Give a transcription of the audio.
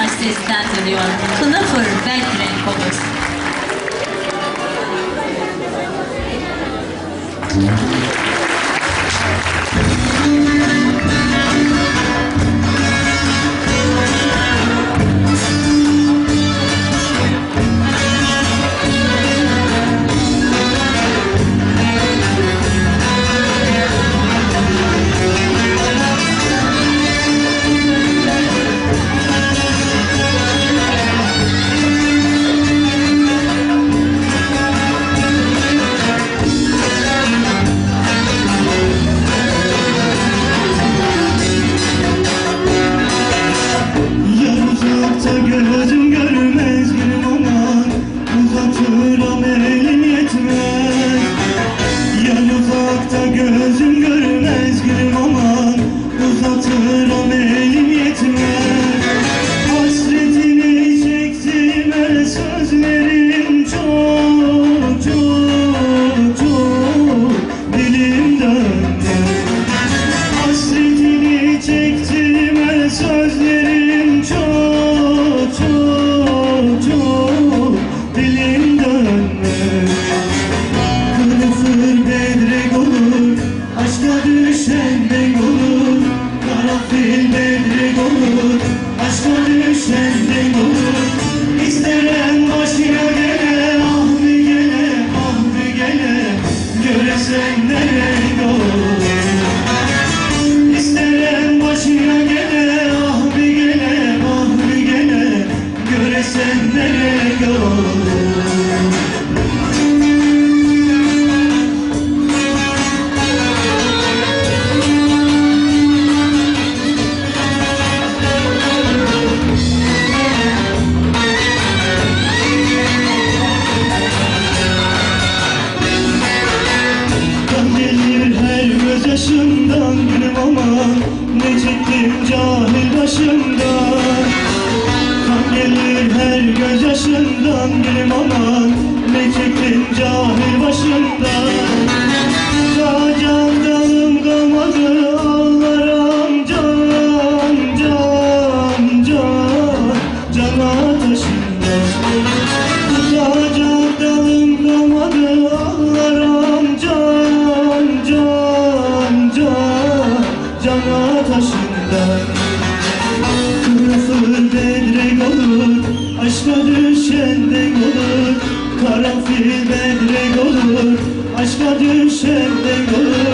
Aktaş seslendiriyor. Kılıfır belki renk. yaşımdan gülüm ama Ne çektim cahil başımdan Kan gelir her göz yaşından gülüm ama Ne çektim cahil başımdan sevda Kırasın bedrek olur Aşka düşen denk olur. Karanfil bedrek olur Aşka düşen denk olur.